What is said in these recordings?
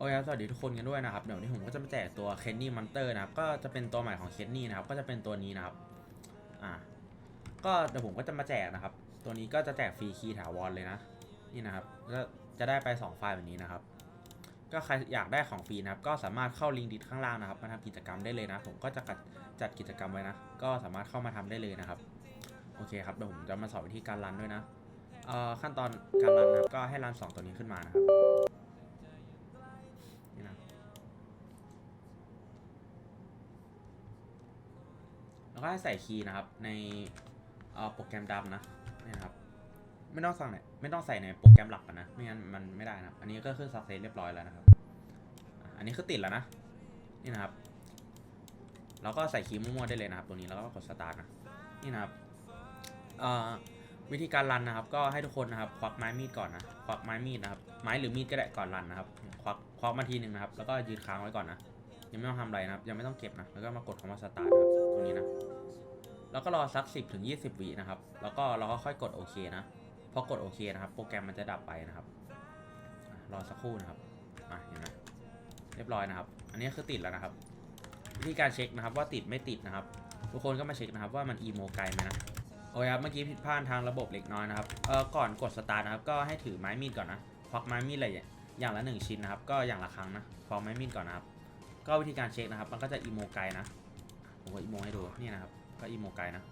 โอเคครับสวัสดีทุกคนกันด้วยนะครับ เดี๋ยวนี้ผมก็จะมาแจกตัวเคนนี่มันเตอร์นะครับ ก็จะเป็นตัวใหม่ของเคนนี่นะครับ ก็จะเป็นตัวนี้นะครับ อ่า ก็เดี๋ยวผมก็จะมาแจกนะครับ ตัวนี้ก็จะแจกฟรีคีย์ถาวรเลยนะ นี่นะครับ ก็จะได้ไป 2 ไฟล์แบบนี้นะครับ ก็ใครอยากได้ของฟรีนะครับ ก็สามารถเข้าลิงก์ดิสข้างล่างนะครับ มาทำกิจกรรมได้เลยนะ ผมก็จะจัดกิจกรรมไว้นะ ก็สามารถเข้ามาทำได้เลยนะครับ โอเคครับ เดี๋ยวผมจะมาสอนวิธีการรันด้วยนะ เอ่อ ขั้นตอนการรันนะครับ ก็ให้รันสองตัวนี้ขึ้นมานะครับ แล้วก็ให้ใส่คีย์นะครับในโปรแกรมดำนะนี่นะครับไม่ต้องใส่ในไม่ต้องใส่ในโปรแกรมหลักนะไม่งั้นมันไม่ได้นะครับอันนี้ก็คือสักเซสเรียบร้อยแล้วนะครับ อันนี้คือติดแล้วนะนี่นะครับเราก็ใส่คีย์มั่วๆได้เลยนะครับ ตัวนี้แล้วก็กดสตาร์ทนะนี่นะครับวิธีการรันนะครับ ก็ให้ทุกคนนะครับ ควักไม้มีดก่อนนะควักไม้มีดนะครับไม้หรือมีดก็ได้ก่อนรันนะครับ ควักควักมาทีหนึ่งนะครับ แล้วก็ยืนค้างไว้ก่อนนะ ยังไม่ต้องทำอะไรนะครับ ยังไม่ต้องเก็บนะ แล้วก็มากดคำว่าสตาร์ทนะครับตรงนี้นะ แล้วก็รอสัก 10ถึง20วินะครับ แล้วก็เราก็ค่อยกดโอเคนะ พอกดโอเคนะครับ โปรแกรมมันจะดับไปนะครับ รอสักครู่นะครับอะเห็นไหมเรียบร้อยนะครับ อันนี้คือติดแล้วนะครับ วิธีการเช็คนะครับว่าติดไม่ติดนะครับ ทุกคนก็มาเช็คนะครับว่ามันอีโมไกลไหมนะโอ้ยครับเมื่อกี้ผิดพลาดทางระบบเล็กน้อยนะครับ เออก่อนกดสตาร์ทนะครับ ก็ให้ถือไม้มีดก่อนนะควักไม้มีดอะไรอย่างละหนึ่งชิ้นนะครับ ก็อย่างละครั้งนะควักไม้มีดก่อนนะครับ ก็วิธีการเช็คนะครับ มันก็จะอีโมไกนะผมก็อีโมให้ดูนี่นะครับ ก็อีโมไกนะ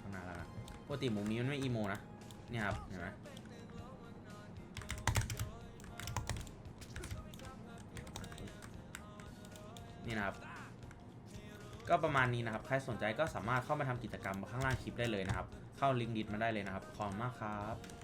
ข้างหน้าแล้วนะปกติหมุมนี้มันไม่อีโมนะเนี่ยครับเห็นไหมนี่นะครับ ก็ประมาณนี้นะครับ ใครสนใจก็สามารถเข้ามาทำกิจกรรมข้างล่างคลิปได้เลยนะครับ เข้าลิงก์ดิสมาได้เลยนะครับ ขอบคุณมากครับ